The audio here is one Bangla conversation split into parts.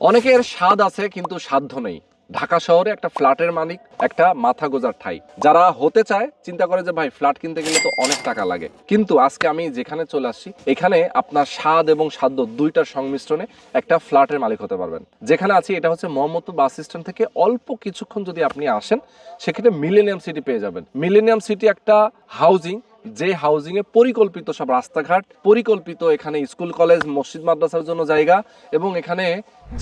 অনেকের স্বাদ আছে, কিন্তু সাধ্য নেই। ঢাকা শহরে একটা ফ্ল্যাটের মালিক একটা মাথা গোজার ঠাই। যারা হতে চায়, চিন্তা করে যে, ভাই, ফ্ল্যাট কিনতে গেলে তো অনেক টাকা লাগে। কিন্তু আজকে আমি যেখানে চলে আসছি, এখানে আপনার স্বাদ এবং সাধ্য দুইটার সংমিশ্রণে একটা ফ্ল্যাটের মালিক হতে পারবেন। যেখানে আছি, এটা হচ্ছে মোহাম্মদপুর বাস স্ট্যান্ড থেকে অল্প কিছুক্ষণ যদি আপনি আসেন, সেক্ষেত্রে মিলেনিয়াম সিটি পেয়ে যাবেন। মিলেনিয়াম সিটি একটা হাউজিং, যে হাউজিং এ পরিকল্পিত সব রাস্তাঘাট, পরিকল্পিত এখানে স্কুল, কলেজ, মসজিদ, মাদ্রাসার জন্য জায়গা এবং এখানে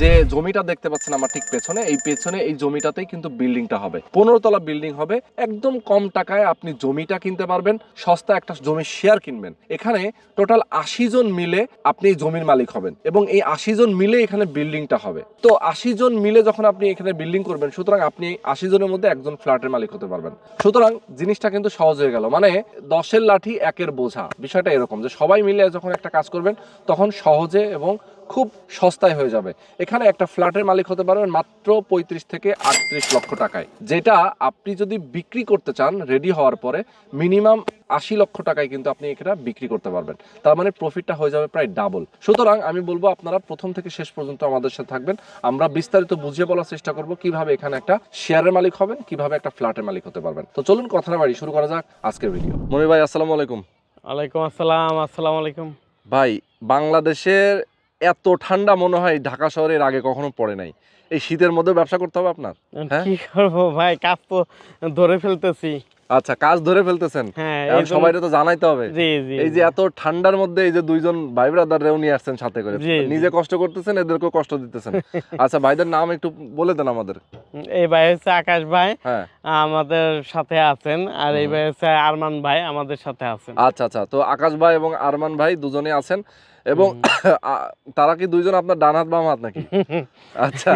যে জমিটা দেখতে পাচ্ছেন আমার ঠিক পেছনে, এই পেছনে এই জমিটাতেই কিন্তু বিল্ডিংটা হবে। পনেরো তলা বিল্ডিং হবে, একদম কম টাকায় আপনি জমিটা কিনতে পারবেন, সস্তা একটা জমির শেয়ার কিনবেন। এখানে টোটাল আশি জন মিলে আপনি এই জমির মালিক হবেন এবং এই আশি জন মিলে এখানে বিল্ডিংটা হবে। তো আশি জন মিলে যখন আপনি এখানে বিল্ডিং করবেন, সুতরাং আপনি আশি জনের মধ্যে একজন ফ্ল্যাটের মালিক হতে পারবেন। সুতরাং জিনিসটা কিন্তু সহজ হয়ে গেল মানে দশের লাঠি একের বোঝা। বিষয়টা এরকম যে সবাই মিলে যখন একটা কাজ করবেন, তখন সহজে এবং খুব সস্তায় হয়ে যাবে। এখানে একটা ফ্ল্যাটের মালিক হতে পারবেন মাত্র পঁয়ত্রিশ থেকে আটত্রিশ লক্ষ টাকায়। যেটা আপনি যদি বিক্রি করতে চান রেডি হওয়ার পরে মিনিমাম আশি লক্ষ টাকায় কিন্তু আপনি এটা বিক্রি করতে পারবেন। তার মানে প্রফিটটা হয়ে যাবে প্রায় ডাবল সুতরাং আমি বলব আপনারা প্রথম থেকে শেষ পর্যন্ত আমাদের সাথে থাকবেন। আমরা বিস্তারিত বুঝিয়ে বলার চেষ্টা করব কীভাবে এখানে একটা শেয়ারের মালিক হবেন কীভাবে একটা ফ্ল্যাটের মালিক হতে পারবেন। তো চলুন কথা না বাড়ি শুরু করা যাক আজকের ভিডিও মনির ভাই আসসালামু আলাইকুম। ওয়ালাইকুম আসসালাম আসসালামু আলাইকুম। ভাই বাংলাদেশের এত ঠান্ডা মনে হয় ঢাকা শহরের আগে কখনো পড়ে নাই। এই শীতের মধ্যে ব্যবসা করতে হবে আপনার? হ্যাঁ? কি করব ভাই? কাজ তো ধরে ফেলতেছি। আচ্ছা কাজ ধরে ফেলতেছেন? হ্যাঁ এখন সবাইকে তো জানাইতে হবে। জি জি এই যে এত ঠান্ডার মধ্যে এই যে দুইজন ভাই ব্রাদাররাও নিয়ে আসছেন সাথে করে। নিজে কষ্ট করতেছেন এদেরকেও কষ্ট দিতেছেন। আচ্ছা ভাইদের নাম একটু বলে দেন আমাদের। এই ভাই হচ্ছে আকাশ ভাই। হ্যাঁ। আমাদের সাথে আছেন। আর এই ভাই হচ্ছে আরমান ভাই আমাদের সাথে আছেন। আচ্ছা আচ্ছা। তো আকাশ ভাই এবং আরমান ভাই দুজনে আছেন। এবং তারা কি দুইজন আপনার ডান হাত বাম হাত নাকি? আচ্ছা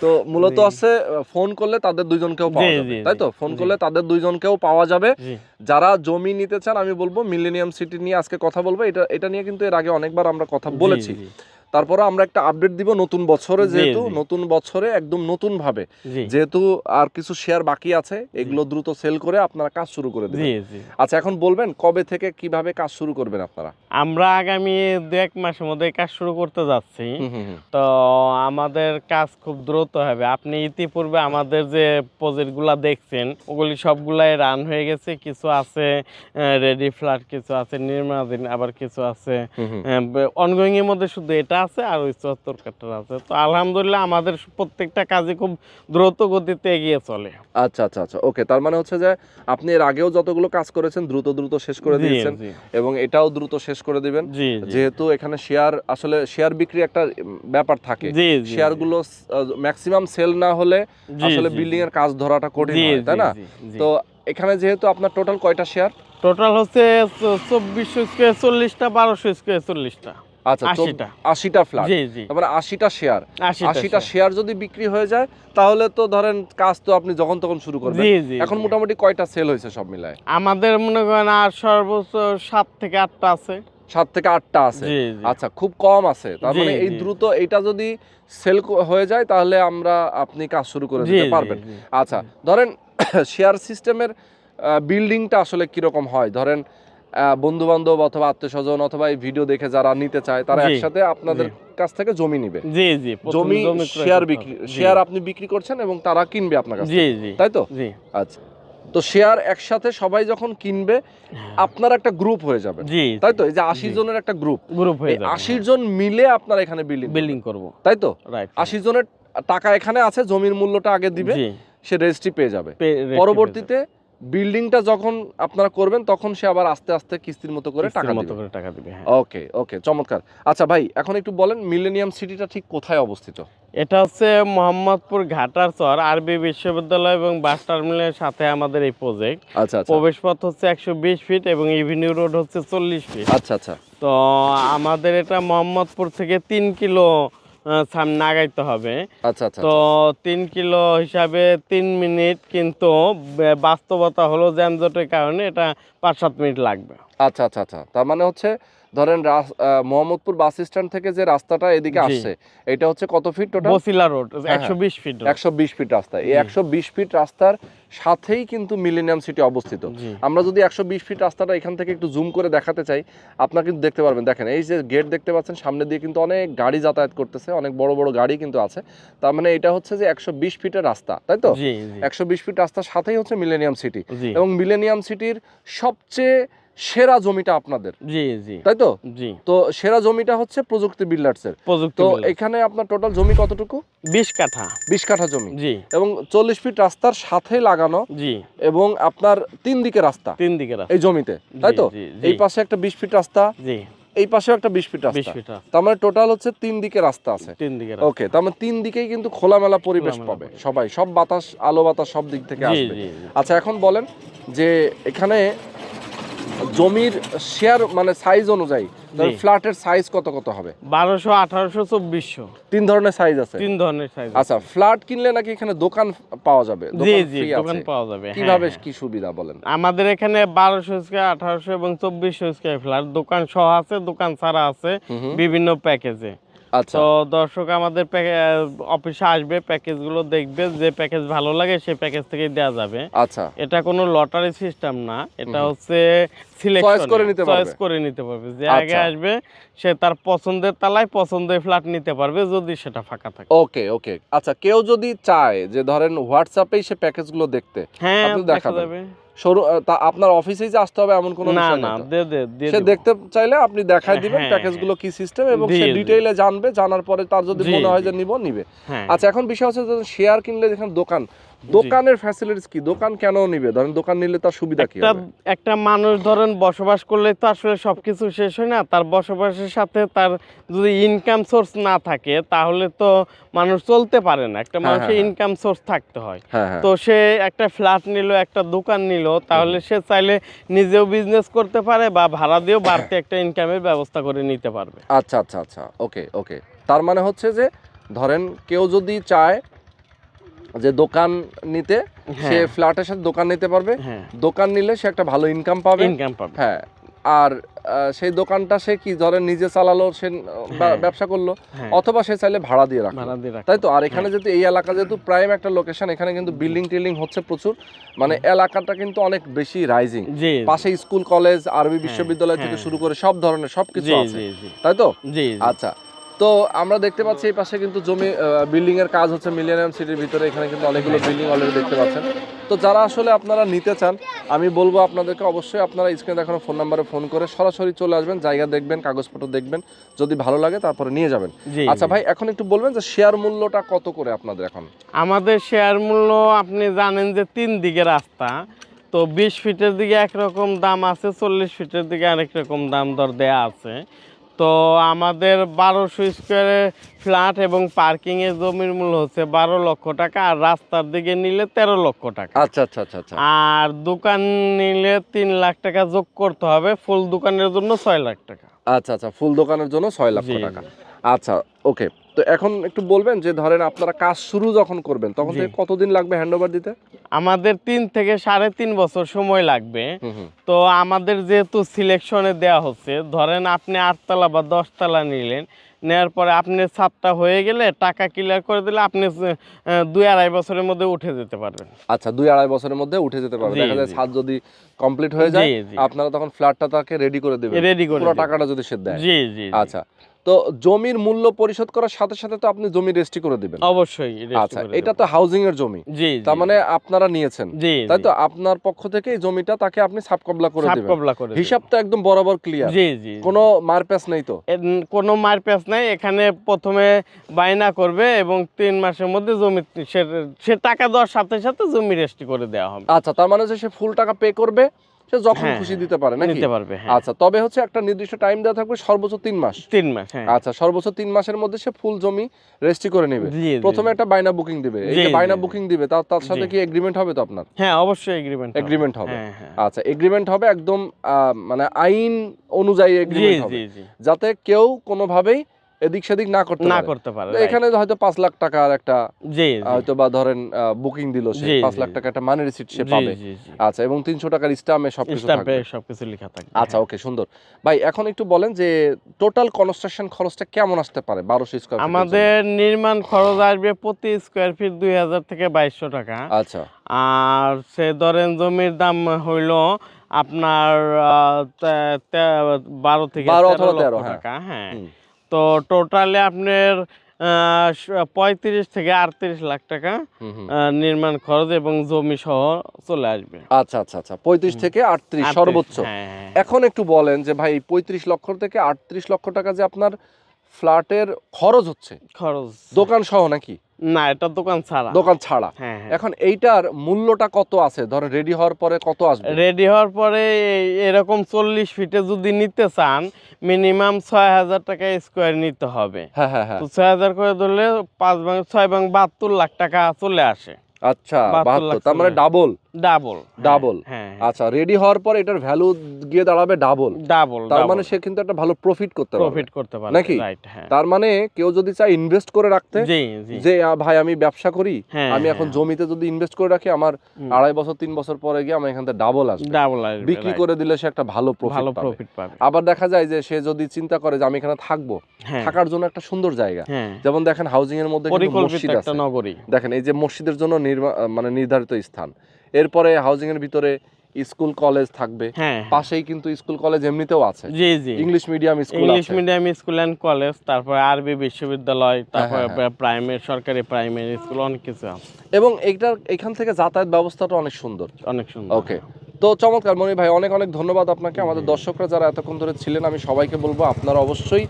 তো মূলত আছে ফোন করলে তাদের দুইজনকেও পাওয়া যাবে তাই তো? ফোন করলে তাদের দুইজনকেও পাওয়া যাবে। যারা জমি নিতে চান আমি বলব মিলেনিয়াম সিটি নিয়ে আজকে কথা বলব। এটা এটা নিয়ে কিন্তু এর আগে অনেকবার আমরা কথা বলেছি। তারপরে আমরা একটা আপডেট দিব নতুন বছরে যেহেতু নতুন বছরে একদম নতুন ভাবে যেহেতু আর কিছু শেয়ার বাকি আছে এগুলো দ্রুত সেল করে আপনারা কাজ শুরু করে দেবেন। আচ্ছা এখন বলবেন কবে থেকে কীভাবে কাজ শুরু করবেন আপনারা? আমরা আগামী দু এক মাসের মধ্যে কাজ শুরু করতে যাচ্ছি। তো আমাদের কাজ খুব দ্রুত হবে। আপনি ইতিপূর্বে আমাদের যে প্রজেক্টগুলো দেখছেন ওগুলি সবগুলাই রান হয়ে গেছে। কিছু আছে রেডি ফ্ল্যাট কিছু আছে নির্মাণাধীন আবার কিছু আছে। অনগোয়িং এর মধ্যে শুধু এটা আছে আর ওই চুয়াত্তর কাটার আছে। তো আলহামদুলিল্লাহ আমাদের প্রত্যেকটা কাজে খুব দ্রুত গতিতে এগিয়ে চলে। আচ্ছা আচ্ছা আচ্ছা। ওকে তার মানে হচ্ছে যে আপনি এর আগেও যতগুলো কাজ করেছেন দ্রুত দ্রুত শেষ করে দিয়েছেন এবং এটাও দ্রুত শেষ করে দিবেন। যেহেতু এখানে শেয়ার আসলে শেয়ার বিক্রি একটা ব্যাপার থাকে। শেয়ারগুলো ম্যাক্সিমাম সেল না হলে আসলে বিল্ডিং এর কাজ ধরাটা কঠিন হয় তাই না? তো এখানে যেহেতু আপনার টোটাল কয়টা শেয়ার টোটাল হচ্ছে চব্বিশশো স্কোয়ার চল্লিশটা বারোশো স্কোয়ার চল্লিশটা। আচ্ছা আশিটা। আশিটা ফ্ল্যাট জি জি। তারপরে আশিটা শেয়ার আশিটা আশিটা শেয়ার যদি বিক্রি হয়ে যায় তাহলে তো ধরেন কাজ তো আপনি যখন তখন শুরু করবেন। জি জি এখন মোটামুটি কয়টা সেল হয়েছে সব মিলায়? আমাদের মনে করেন আর সর্বোচ্চ সাত থেকে আটটা আছে। সাত থেকে আটটা আছে। আচ্ছা খুব কম আছে। তার মানে এই দ্রুত এটা যদি সেল হয়ে যায় তাহলে আমরা আপনি কাজ শুরু করে দিতে পারবেন। আচ্ছা ধরেন শেয়ার সিস্টেমের বিল্ডিংটা আসলে কীরকম হয়? ধরেন বন্ধু বান্ধব অথবা আত্মীয় স্বজন অথবা এই ভিডিও দেখে যারা নিতে চায় তারা একসাথে আপনাদের কাছ থেকে জমি নিবে। জি জি জমি শেয়ার বিক্রি শেয়ার আপনি বিক্রি করছেন এবং তারা কিনবে আপনার কাছ জি থেকে। জি। তাই তো? জি। আচ্ছা। তো শেয়ার একসাথে সবাই যখন কিনবে আপনার একটা গ্রুপ হয়ে যাবে। তাই তো? এই যে আশি। জনের একটা গ্রুপ গ্রুপ হয়ে যাবে। আশি জন মিলে আপনার এখানে বিল্ডিং বিল্ডিং করব। তাই তো? রাইট আশি জনের টাকা এখানে আছে জমির মূল্যটা আগে দিবে সে রেজিস্ট্রি পেয়ে যাবে। পরবর্তীতে বিল্ডিংটা যখন আপনারা করবেন তখন সে আবার আস্তে আস্তে কিস্তির মতো করে টাকা মতো করে টাকা দিবে হ্যাঁ। ওকে ওকে চমৎকার। আচ্ছা ভাই এখন একটু বলেন মিলেনিয়াম সিটিটা ঠিক কোথায় অবস্থিত? এটা হচ্ছে মোহাম্মদপুর ঘাটার চর আরবি বিশ্ববিদ্যালয় এবং বাস টার্মিনালের সাথে আমাদের এই প্রজেক্ট আচ্ছা আচ্ছা। প্রবেশ পথ হচ্ছে একশো বিশ ফিট এবং ইভিনিউ রোড হচ্ছে চল্লিশ ফিট আচ্ছা আচ্ছা। তো আমাদের এটা মোহাম্মদপুর থেকে তিন কিলো সামনে হবে। আচ্ছা আচ্ছা তো তিন কিলো হিসাবে তিন মিনিট কিন্তু বাস্তবতা হলো যানজটের কারণে এটা পাঁচ সাত মিনিট লাগবে। আচ্ছা আচ্ছা আচ্ছা। তার মানে হচ্ছে ধরেন মোহাম্মদপুর বাস স্ট্যান্ড থেকে যে রাস্তাটা এদিকে আসছে এটা হচ্ছে কত ফিট টোটাল বসিলা রোড হ্যাঁ, একশো বিশ ফিট একশো বিশ ফিট রাস্তা। এই একশো বিশ ফিট রাস্তার সাথেই কিন্তু মিলেনিয়াম সিটি অবস্থিত। আমরা যদি একশো বিশ ফিট রাস্তাটা এখান থেকে একটু জুম করে দেখাতে চাই আপনারা কিন্তু দেখতে পারবেন। দেখেন এই যে গেট দেখতে পাচ্ছেন সামনে দিয়ে কিন্তু অনেক গাড়ি যাতায়াত করতেছে অনেক বড় বড় গাড়ি কিন্তু আছে। তার মানে এটা হচ্ছে যে একশো বিশ ফিটের রাস্তা তাই তো? একশো বিশ ফিট রাস্তার সাথেই হচ্ছে মিলেনিয়াম সিটি এবং মিলেনিয়াম সিটির সবচেয়ে সেরা জমিটা আপনাদের। জি জি। তাই তো? জি। তো সেরা জমিটা হচ্ছে প্রযুক্তি বিল্ডার্সের। প্রযুক্তি তো এখানে আপনার টোটাল জমি কতটুকু? বিশ কাঠা। বিশ কাঠা জমি। জি। এবং চল্লিশ ফিট রাস্তার সাথে লাগানো। জি। এবং আপনার তিন দিকে রাস্তা। তিন দিকে রাস্তা। এই জমিতে। তাই তো? এই পাশে একটা বিশ ফিট রাস্তা। জি। এই পাশেও একটা বিশ ফিট রাস্তা। তার মানে টোটাল হচ্ছে তিন দিকে রাস্তা আছে। তিন দিকে রাস্তা। ওকে তার মানে তিন দিকেই কিন্তু খোলামেলা পরিবেশ পাবে সবাই। সব বাতাস আলো বাতাস সব দিক থেকে আসবে। আচ্ছা এখন বলেন যে এখানে জমির শেয়ার মানে সাইজ অনুযায়ী ফ্ল্যাটের সাইজ কত কত হবে? বারোশো আঠারোশো চব্বিশশো। তিন ধরনের সাইজ আছে? তিন ধরনের সাইজ আচ্ছা ফ্ল্যাট কিনলে নাকি এখানে দোকান পাওয়া যাবে? জি দোকান জি দোকান পাওয়া যাবে হ্যাঁ, কীভাবে হ্যাঁ। কি সুবিধা বলেন? আমাদের এখানে বারোশো স্কোয়ার আঠারোশো এবং চব্বিশশো স্কোয়ার ফ্ল্যাট দোকান সহ আছে দোকান ছাড়া আছে। বিভিন্ন প্যাকেজে তো দর্শক আমাদের অফিসে আসবে প্যাকেজগুলো দেখবে যে প্যাকেজ ভালো লাগে সেই প্যাকেজ থেকে দেওয়া যাবে। আচ্ছা। এটা কোনো লটারি সিস্টেম না এটা হচ্ছে সিলেকশন করে নিতে পারবে। চয়েস করে নিতে পারবে। যে আগে আচ্ছা। আসবে সে তার পছন্দের তালায় পছন্দের ফ্ল্যাট নিতে পারবে যদি সেটা ফাঁকা থাকে। ওকে ওকে। আচ্ছা কেউ যদি চায় যে ধরেন হোয়াটসঅ্যাপেই সে প্যাকেজগুলো দেখতে হ্যাঁ দেখা যাবে। তা আপনার অফিসেই যে আসতে হবে এমন কোনো না বিষয় না সে দেখতে চাইলে আপনি দেখাই দিবেন প্যাকেজ প্যাকেজগুলো কি সিস্টেম এবং সে। ডিটেইলে জানবে জানার পরে তার যদি মনে হয় যে নিব নিবে। হ্যাঁ। আচ্ছা এখন বিষয় হচ্ছে শেয়ার কিনলে যেখানে দোকান দোকানের ফ্যাসিলিটিস কি? দোকান কেন নিবে? ধরেন দোকান নিলে তার সুবিধা কি একটা একটা মানুষ ধরেন বসবাস করলে তো আসলে সবকিছু শেষ হয় না। তার বসবাসের সাথে তার যদি ইনকাম সোর্স না থাকে তাহলে তো মানুষ চলতে পারে না। একটা হ্যাঁ, মানুষের হ্যাঁ। ইনকাম সোর্স থাকতে হয়। হ্যাঁ হ্যাঁ। তো সে একটা ফ্ল্যাট নিল একটা দোকান নিল তাহলে সে চাইলে নিজেও বিজনেস করতে পারে বা ভাড়া দিয়েও বাড়তি একটা ইনকামের ব্যবস্থা করে নিতে পারবে। আচ্ছা আচ্ছা আচ্ছা। ওকে ওকে তার মানে হচ্ছে যে ধরেন কেউ যদি চায় যে দোকান নিতে সে হ্যাঁ। ফ্ল্যাটের সাথে দোকান নিতে পারবে। হ্যাঁ। দোকান নিলে সে একটা ভালো ইনকাম পাবে। ইনকাম পাবে। হ্যাঁ। আর সেই দোকানটা সে কি ধরেন নিজে চালালো সে হ্যাঁ। ব্যবসা করল অথবা সে চাইলে ভাড়া দিয়ে রাখল। রাখতে তাই তো? আর এখানে যেহেতু এই এলাকা যেহেতু প্রাইম একটা লোকেশন এখানে কিন্তু বিল্ডিং টিল্ডিং হচ্ছে প্রচুর। মানে এলাকাটা কিন্তু অনেক বেশি রাইজিং পাশে স্কুল কলেজ আরবি বিশ্ববিদ্যালয় থেকে। শুরু করে সব ধরনের সবকিছু আছে। তাই তো। আচ্ছা। তো আমরা দেখতে পাচ্ছি এই পাশে কিন্তু জমি বিল্ডিং এর কাজ হচ্ছে মিলিনিয়াম সিটির ভিতরে এখানে কিন্তু অনেকগুলো বিল্ডিং অলরেডি দেখতে পাচ্ছেন। তো যারা আসলে আপনারা নিতে চান আমি বলব আপনাদেরকে অবশ্যই আপনারা স্ক্রিনে দেখানো ফোন নাম্বারে ফোন করে সরাসরি চলে আসবেন জায়গা দেখবেন কাগজপত্র দেখবেন যদি ভালো লাগে তারপরে নিয়ে যাবেন। আচ্ছা ভাই এখন একটু বলবেন যে শেয়ার মূল্যটা কত করে আপনাদের এখন? আমাদের শেয়ার মূল্য আপনি জানেন যে তিন দিকে রাস্তা তো বিশ ফিটের দিকে একরকম দাম আছে চল্লিশ ফিটের দিকে আরেক রকম দাম দর দেয়া আছে। তো আমাদের বারোশো স্কোয়ারে ফ্ল্যাট এবং পার্কিং এর জমির মূল্য হচ্ছে বারো লক্ষ টাকা আর রাস্তার দিকে নিলে তেরো লক্ষ টাকা। আচ্ছা আচ্ছা আচ্ছা আচ্ছা। আর দোকান নিলে তিন লাখ টাকা যোগ করতে হবে ফুল দোকানের জন্য ছয় লাখ টাকা। আচ্ছা আচ্ছা ফুল দোকানের জন্য ছয় লাখ টাকা। আচ্ছা ওকে। তো এখন একটু বলবেন যে ধরেন আপনারা কাজ শুরু যখন করবেন তখন থেকে কতদিন লাগবে হ্যান্ড ওভার দিতে? আমাদের তিন থেকে সাড়ে তিন বছর সময় লাগবে। তো আমাদের যেহেতু সিলেকশনে দেওয়া হচ্ছে ধরেন আপনি আটতলা বা দশতলা নিলেন নেওয়ার পরে আপনি ছাদটা হয়ে গেলে টাকা ক্লিয়ার করে দিলে আপনি দুই আড়াই বছরের মধ্যে উঠে যেতে পারবেন। আচ্ছা দুই আড়াই বছরের মধ্যে উঠে যেতে পারবে জি, দেখা যায় ছাদ যদি কমপ্লিট হয়ে যায়। আপনারা তখন ফ্ল্যাটটা তাকে রেডি করে দেবেন। রেডি করে পুরো টাকাটা যদি সে দেয়। জি জি। আচ্ছা। তো জমির মূল্য পরিশোধ করার সাথে সাথে তো আপনি জমি রেজিস্ট্রি করে দিবেন। অবশ্যই আচ্ছা এটা তো হাউজিং এর জমি। জি তার মানে আপনারা নিয়েছেন। তাই তো? আপনার পক্ষ থেকে এই জমিটা তাকে আপনি সাবকবলা করে দিবেন। কবলা করে হিসাব তো একদম বরাবর ক্লিয়ার জি জি কোনো মারপ্যাচ নেই তো? কোনো মারপ্যাচ নাই। এখানে প্রথমে বায়না করবে এবং তিন মাসের মধ্যে জমি সে সে টাকা দেওয়ার সাথে সাথে জমি রেজিস্ট্রি করে দেওয়া হবে। আচ্ছা তার মানে যে সে ফুল টাকা পে করবে সে যখন হ্যাঁ, খুশি দিতে পারে নাকি? নিতে পারবে হ্যাঁ। আচ্ছা তবে হচ্ছে একটা নির্দিষ্ট টাইম দেওয়া থাকবে সর্বোচ্চ তিন মাস। তিন মাস হ্যাঁ। আচ্ছা সর্বোচ্চ তিন মাসের মধ্যে সে ফুল জমি রেজিস্ট্রি করে নেবে। প্রথমে একটা বাইনা বুকিং দিবে। এই যে বাইনা বুকিং দিবে তার তার সাথে কি এগ্রিমেন্ট হবে তো আপনার? হ্যাঁ অবশ্যই এগ্রিমেন্ট এগ্রিমেন্ট হবে। আচ্ছা এগ্রিমেন্ট হবে একদম মানে আইন অনুযায়ী এগ্রিমেন্ট হবে। যাতে কেউ কোনোভাবেই এদিক সেদিক না করতে না করতে পারে এখানে হয়তো পাঁচ লাখ টাকার একটা হয়তো বা ধরেন বুকিং দিল সে পাঁচ লাখ টাকা একটা মানি রিসিট সে পাবে। আচ্ছা এবং তিনশো টাকার স্টামে সবকিছু থাকবে। সবকিছু লেখা থাকে আচ্ছা ওকে সুন্দর। ভাই এখন একটু বলেন যে টোটাল কনস্ট্রাকশন খরচটা কেমন আসতে পারে? বারোশো স্কোয়ার আমাদের নির্মাণ খরচ আসবে প্রতি স্কোয়ার ফিট দুই হাজার থেকে বাইশশো টাকা। আচ্ছা। আর সে ধরেন জমির দাম হইল আপনার বারো থেকে বারো তেরো অথবা তেরো, হ্যাঁ। টাকা হ্যাঁ। তো টোটালি আপনার পঁয়ত্রিশ থেকে আটত্রিশ লাখ টাকা। নির্মাণ খরচ এবং জমি সহ চলে আসবে। আচ্ছা আচ্ছা আচ্ছা পঁয়ত্রিশ থেকে আটত্রিশ সর্বোচ্চ। হ্যাঁ, হ্যাঁ। এখন একটু বলেন যে ভাই পঁয়ত্রিশ লক্ষ থেকে আটত্রিশ লক্ষ টাকা যে আপনার ফ্ল্যাটের খরচ হচ্ছে। খরচ। দোকান সহ নাকি? না এটা দোকান ছাড়া। দোকান ছাড়া। হ্যাঁ হ্যাঁ। এখন এইটার মূল্যটা কত আছে? ধরেন রেডি হওয়ার পরে কত আসবে? রেডি হওয়ার পরে এরকম চল্লিশ ফিটে যদি নিতে চান মিনিমাম ছয় হাজার টাকা স্কোয়ার নিতে হবে। হ্যাঁ হ্যাঁ হ্যাঁ। ছয় হাজার করে ধরলে পাঁচ ভাঙ ছয় ভাঙ বাহাত্তর লাখ টাকা চলে আসে। আচ্ছা বাহাত্তর তার মানে চলে। ডাবল ডাবল হ্যাঁ আচ্ছা রেডি হওয়ার পর এটার ভ্যালু গিয়ে দাঁড়াবে ডাবল ডাবল তার মানে সে কিন্তু একটা ভালো প্রফিট করতে পারবে। প্রফিট করতে পারে নাকি? হ্যাঁ। তার মানে কেউ যদি চায় ইনভেস্ট করে রাখতে যে ভাই আমি ব্যবসা করি হ্যাঁ আমি এখন জমিতে যদি ইনভেস্ট করে রাখি আমার আড়াই বছর তিন বছর পরে গিয়ে আমার এখান থেকে ডাবল আসবে। ডাবল আসবে বিক্রি করে দিলে সে একটা ভালো প্রফিট পাবে। প্রফিট পাবে। আবার দেখা যায় যে সে যদি চিন্তা করে যে আমি এখানে থাকব হ্যাঁ। থাকার জন্য একটা সুন্দর জায়গা। হ্যাঁ। যেমন দেখেন হাউজিং এর মধ্যে মসজিদ আছে। দেখেন এই যে মসজিদের জন্য মানে নির্ধারিত স্থান। এরপরে হাউজিং এর ভিতরে স্কুল কলেজ থাকবে। হ্যাঁ। হ্যাঁ। পাশেই কিন্তু স্কুল কলেজ এমনিতেও আছে। জি জি। English medium school English medium school and college তারপরে আরবি বিশ্ববিদ্যালয় তারপরে হ্যাঁ, প্রাইমারি সরকারি প্রাইমারি স্কুল অনেক কিছু আছে। এবং এইটার এখান থেকে যাতায়াত ব্যবস্থাটা অনেক সুন্দর। অনেক সুন্দর। ওকে তো চমৎকার মনি ভাই অনেক অনেক ধন্যবাদ আপনাকে। আমাদের দর্শকরা যারা এতক্ষণ ধরে ছিলেন আমি সবাইকে বলব আপনারা অবশ্যই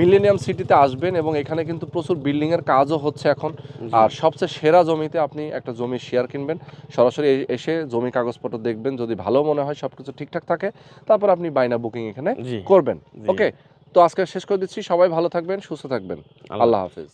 মিলেনিয়াম সিটিতে আসবেন এবং এখানে কিন্তু প্রচুর বিল্ডিং এর কাজও হচ্ছে এখন। আর সবচেয়ে সেরা জমিতে আপনি একটা জমি শেয়ার কিনবেন। সরাসরি এসে জমি কাগজপত্র দেখবেন যদি ভালো মনে হয় সবকিছু ঠিকঠাক থাকে তারপর আপনি বাইনা বুকিং এখানে করবেন। ওকে তো আজকে শেষ করে দিচ্ছি সবাই ভালো থাকবেন সুস্থ থাকবেন। আল্লাহ আল্লাহ হাফিজ।